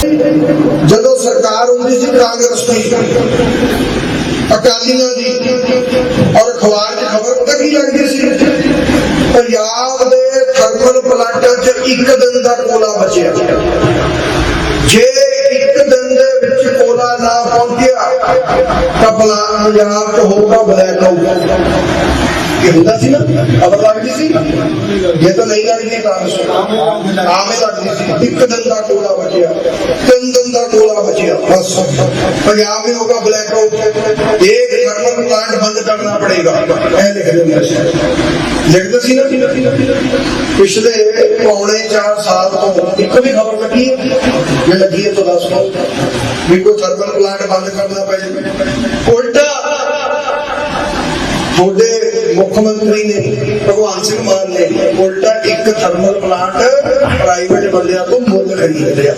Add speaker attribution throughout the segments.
Speaker 1: ਜਦੋਂ ਸਰਕਾਰ ਹੁੰਦੀ ਸੀ ਕਾਂਗਰਸ ਦੀ, ਅਕਾਲੀਆਂ ਦੀ ਔਰ ਅਖਬਾਰ 'ਚ ਖਬਰ ਪਤਾ ਕੀ ਲੱਗਦੀ ਸੀ? ਪੰਜਾਬ ਦੇ ਥਰਮਲ ਪਲਾਂਟਾਂ 'ਚ ਇੱਕ ਦਿਨ ਦਾ ਕੋਲਾ ਬਚਿਆ। ਜੇ ਇੱਕ ਦਿਨ ਦੇ ਵਿੱਚ ਕੋਲਾ ਨਾ ਪਹੁੰਚਿਆ ਤਾਂ ਪਲਾਨ ਜਨਾਬ ਚ ਹੋਊਗਾ, ਬਲੈਕ ਆਊਟ। ਇਹ ਹੁੰਦਾ ਸੀ ਨਾ ਅਬਰ ਲੱਗਦੀ ਸੀ? ਇਹ ਤਾਂ ਨਹੀਂ ਲੱਗਦੀ ਕਾਂਗਰਸ ਆਮੇ ਲੱਗਦੀ ਸੀ। ਇੱਕ ਦਿਨ ਦਾ ਟੋਲਾ ਬਚਿਆ, ਤਿੰਨ ਦਿਨ ਦਾ ਟੋਲਾ ਬਚਿਆ, ਬਸ। ਪੰਜਾਬ ਵੀ ਹੋਗਾ ਬਲੈਕ ਆਊਟ। ਇੱਕ ਥਰਮਲ ਪਲਾਂਟ ਬੰਦ ਕਰਨਾ ਪੜੇਗਾ। ਇਹ ਲਿਖ ਦਿੰਦੇ ਸੀ ਲਿਖਦੇ ਸੀ ਨਾ? ਪਿਛਲੇ ਪੌਣੇ 4 ਸਾਲ ਤੋਂ ਇੱਕ ਵੀ ਖਬਰ ਲੱਗੀ ਜੇ ਲੱਗੀ ਹੈ ਤਾਂ ਦੱਸੋ ਵੀ ਕੋਈ ਥਰਮਲ ਪਲਾਂਟ ਬੰਦ ਕਰਨਾ ਪੈ ਜਾਵੇ ਉਲਟਾ ਤੁਹਾਡੇ ਮੁੱਖ ਮੰਤਰੀ ਨੇ, ਭਗਵਾਨ ਸਿੰਘ ਮਾਨ ਨੇ ਉਲਟਾ ਇੱਕ ਥਰਮਲ ਪਲਾਂਟ ਪ੍ਰਾਈਵੇਟ ਬੰਦਿਆਂ ਤੋਂ ਮੁੱਲ ਖਰੀਦ ਲਿਆ।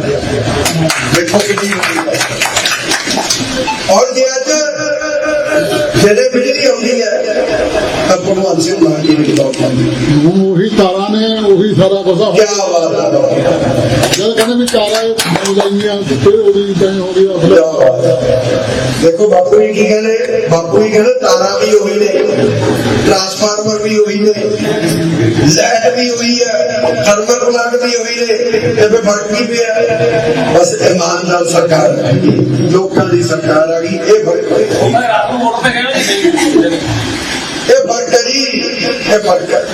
Speaker 1: ਦੇਖੋ ਕਿੰਨੀ ਵੱਡੀ ਹੈ। ਔਰ ਜੇ ਅੱਜ ਜਿਹੜੇ ਬਿਜਲੀ ਆਉਂਦੀ ਹੈ, ਤਾਂ ਭਗਵਾਨ ਸਿੰਘ ਮਾਨ ਜੀ ਦੀ ਬਦੌਲਤ
Speaker 2: ਉਹੀ ਤਾਰਾਂ ਉਹੀ ਸਾਰਾ ਕੁਝ ਆ।
Speaker 1: ਕੀ ਬਾਤ ਹੈ
Speaker 2: ਜਦ ਕਹਿੰਦੇ ਵੀ ਤਾਰਾਂ ਬਣ ਜਾਈਆਂ ਤੇ ਫਿਰ ਉਹਦੀ ਤਾਂ ਹੋ
Speaker 1: ਬਾਤ ਹੈ। ਦੇਖੋ ਬਾਪੂ ਜੀ ਕੀ ਕਹਿੰਦੇ ਬਾਪੂ ਜੀ ਕਹਿੰਦੇ ਤਾਰਾਂ ਵੀ ਉਹੀ ਨੇ ਟਰਾਂਸਫਾਰਮਰ ਵੀ ਉਹੀ ਨੇ ਲਾਈਟ ਵੀ ਉਹੀ ਹੈ ਥਰਮਲ ਪਲਾਂਟ ਵੀ ਉਹੀ ਨੇ ਤੇ ਫਿਰ ਫ਼ਰਕ ਕੀ ਪਿਆ ਬਸ ਇਮਾਨ ਨਾਲ ਸਰਕਾਰ ਗਈ ਲੋਕਾਂ ਦੀ ਸਰਕਾਰ ਆ ਗਈ ਇਹ ਫ਼ਰਕ ਹੈ
Speaker 3: ਮੈਂ ਰਾਤ ਨੂੰ ਮੋਟਰ ਤੇ ਨਹੀਂ
Speaker 1: ਇਹ ਫ਼ਰਕ ਹੈ ਜੀ ਇਹ ਫ਼ਰਕ ਹੈ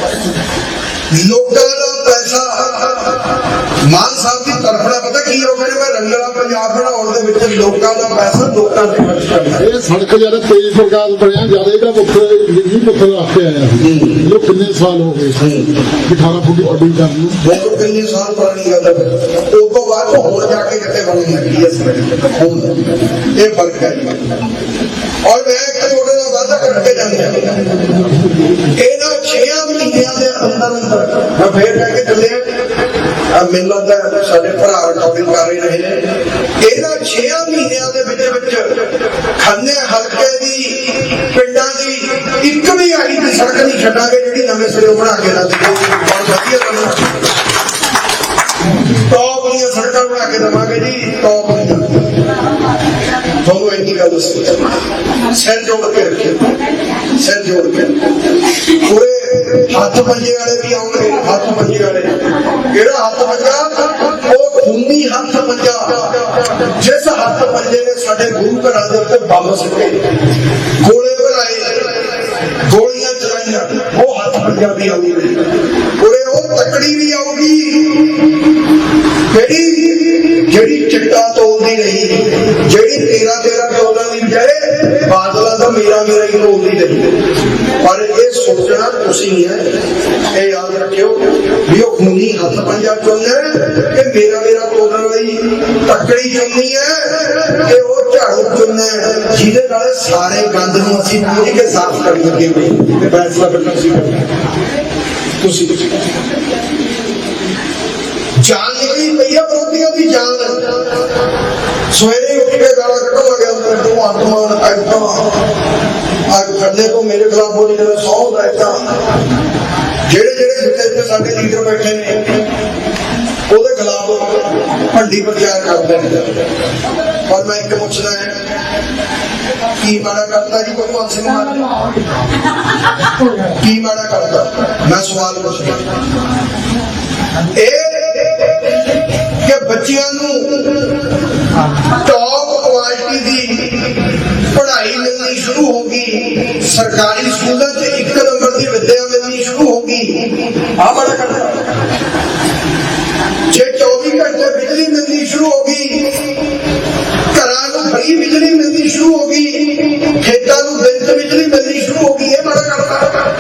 Speaker 1: ਲੋਕਾਂ ਦਾ ਮਾਨ ਸਾਹਿਬ ਦੀ ਤਰਫੜਾ ਪਤਾ ਕੀ ਹੋ ਗਿਆ ਮੈਂ ਰੰਗਲਾ ਪੰਜਾਬ ਬਣਾਉਣ ਦੇ ਵਿੱਚ ਲੋਕਾਂ ਦਾ ਪੈਸਾ ਲੋਕਾਂ ਤੇ ਖਰਚ ਕਰਨਾ
Speaker 2: ਇਹ ਸੜਕ ਜਿਹੜਾ ਤੇਜ਼ ਪ੍ਰਕਾਸ਼ ਬਣਿਆ ਜਦ ਇਹਦਾ ਪੁੱਤਰ ਦਿੱਲੀ ਪੁੱਤਰ ਵਾਸਤੇ ਆਇਆ ਸੀ ਇਹ ਕਿੰਨੇ ਸਾਲ ਹੋ ਗਏ? 18 ਫੁੱਟ ਦੀ ਅੱਡੀ ਕਰਨ ਨੂੰ।
Speaker 1: ਬਹੁਤ ਕਿੰਨੇ ਸਾਲ ਪੁਰਾਣੀ ਗੱਲ ਹੈ ਉਹ ਤੋਂ ਬਾਅਦ ਹੁਣ ਜਾ ਕੇ ਕਿਤੇ ਬਣਨ ਲੱਗੀ ਹੈ ਸੜਕ? ਇਹ ਫ਼ਰਕ ਹੈ। ਔਰ ਮੈਂ ਇੱਕ ਤੁਹਾਡੇ ਨਾਲ ਵਾਅਦਾ ਕਰਕੇ ਜਾਂਦਾ ਇਹਨਾਂ 6 ਮਹੀਨਿਆਂ ਦੇ ਅੰਦਰ ਅੰਦਰ ਮੈਂ ਫੇਰ ਕਹਿ ਕੇ ਚੱਲਿਆ ਆ। ਮੈਨੂੰ ਲੱਗਦਾ ਸਾਡੇ ਭਰਾ ਰਿਕਾਰਡਿੰਗ ਕਰ ਰਹੇ ਨੇ ਇਹਨਾਂ 6 ਮਹੀਨਿਆਂ ਦੇ ਵਿੱਚ ਵਿੱਚ ਖੰਨੇ ਹਲਕੇ ਦੀ, ਪਿੰਡਾਂ ਦੀ ਇੱਕ ਵੀ ਆਈ ਦੀ ਸੜਕ ਨਹੀਂ ਛੱਡਾਂਗੇ ਜਿਹੜੀ ਨਵੇਂ ਸਿਰੇ ਬਣਾ ਕੇ ਨਾ ਦਿੱਤੀ। ਬਹੁਤ ਵਧੀਆ ਗੱਲ ਟੌਪ ਦੀਆਂ ਸੜਕਾਂ ਬਣਾ ਕੇ ਦਵਾਂਗੇ ਜੀ ਟੌਪ ਦੀਆਂ। ਤੁਹਾਨੂੰ ਇੰਨੀ ਗੱਲ ਦੱਸੀ। ਸਿਰ ਜੋੜ ਕੇ ਰੱਖਿਓ। ਸਿਰ ਜੋੜ ਕੇ। ਪੂਰੇ ਹੱਥ ਪੰਜੇ ਵਾਲੇ ਵੀ ਆਉਣਗੇ ਹੱਥ ਪੰਜੇ ਵਾਲੇ। ਕਿਹੜਾ ਹੱਥ ਪੰਜਾ? ਉਹ ਖੂਨੀ ਹੱਥ ਪੰਜਾ। ਜਿਸ ਹੱਥ ਪੰਜੇ ਨੇ ਸਾਡੇ ਗੁਰੂ ਘਰਾਂ ਦੇ ਉੱਤੇ ਬੰਬ ਸਿੱਟੇ, ਗੋਲੇ ਬਣਾਏ, ਗੋਲੀਆਂ ਚਲਾਈਆਂ, ਉਹ ਹੱਥ ਪੰਜਾ ਵੀ ਆਉਗੀ ਪੂਰੇ ਉਹ ਤਕੜੀ ਵੀ ਆਉਗੀ ਜਿਹੜੀ ਜਿਹੜੀ ਚਿੱਟਾ ਤੋਲਦੀ ਨਹੀਂ, ਜਿਹੜੀ ਤੇਰਾ ਤੇਰਾ ਤੋਲਣ ਦੀ ਬਜਾਏ ਬਾਦਲਾਂ ਮੇਰਾ ਮੇਰਾ ਹੀ ਤੋਲਦੀ ਨਹੀਂ ਪਰ ਇਹ ਸੋਚਣਾ ਤੁਸੀਂ ਹੈ ਇਹ ਯਾਦ ਰੱਖਿਓ ਵੀ ਉਹ ਖੂਨੀ ਹੱਥ ਪੰਜਾ ਚੁੰਨੇ ਕਿ ਮੇਰਾ ਮੇਰਾ ਤੋਲਣ ਲਈ ਤਕੜੀ ਚੁੰਨੀ ਹੈ ਕਿ ਉਹ ਝਾੜੂ ਚੁੰਨੇ ਜਿਹਦੇ ਨਾਲ ਸਾਰੇ ਗੰਦ ਨੂੰ ਅਸੀਂ ਪੂਰੀ ਕੇ ਸਾਫ਼ ਕਰਨ ਲੱਗੇ ਹੋਏ ਫੈਸਲਾ ਫਿਰ ਤੁਸੀਂ ਕਰਨਾ ਤੁਸੀਂ ਜਾਨ ਨਿਕਲੀ ਪਈ ਹੈ ਵਿਰੋਧੀਆਂ ਦੀ ਜਾਨ। ਸਵੇਰੇ ਉੱਠ ਕੇ ਗਾਲਾਂ ਕੱਢਾਂਗੇ ਅੰਦਰ ਤੋਂ। ਆਤਮਾਨ ਐਦਾਂ ਅੱਜ ਖੰਨੇ ਤੋਂ ਮੇਰੇ ਖਿਲਾਫ ਬੋਲੀ ਜਿਵੇਂ, ਸੌ ਦਾ ਐਦਾਂ ਜਿਹੜੇ ਜਿਹੜੇ ਜਿੱਥੇ ਜਿੱਥੇ ਸਾਡੇ ਲੀਡਰ ਬੈਠੇ ਨੇ, ਉਹਦੇ ਖਿਲਾਫ ਭੰਡੀ ਪ੍ਰਚਾਰ ਕਰਦੇ ਨੇ। ਪਰ ਮੈਂ ਇੱਕ ਪੁੱਛਦਾ ਹਾਂ, ਕੀ ਮਾੜਾ ਕਰਦਾ ਜੀ ਭਗਵਾਨ ਸਿੰਘ ਮਾਨ ਕੀ ਮਾੜਾ ਕਰਦਾ ਮੈਂ ਸਵਾਲ ਪੁੱਛਦਾ ਇਹ ਕਿ ਬੱਚਿਆਂ ਨੂੰ ਟੌਪ ਕੁਆਲਿਟੀ ਦੀ ਪੜ੍ਹਾਈ ਮਿਲਣੀ ਸ਼ੁਰੂ ਹੋ ਗਈ। ਸਰਕਾਰੀ ਸਕੂਲਾਂ 'ਚ ਇੱਕ ਨੰਬਰ ਦੀ ਵਿੱਦਿਆ ਮਿਲਣੀ ਸ਼ੁਰੂ ਹੋ ਗਈ। ਆ ਬੜਾ ਕਰਦਾ ਜੇ 24 ਘੰਟੇ ਬਿਜਲੀ ਮਿਲਣੀ ਸ਼ੁਰੂ ਹੋ ਗਈ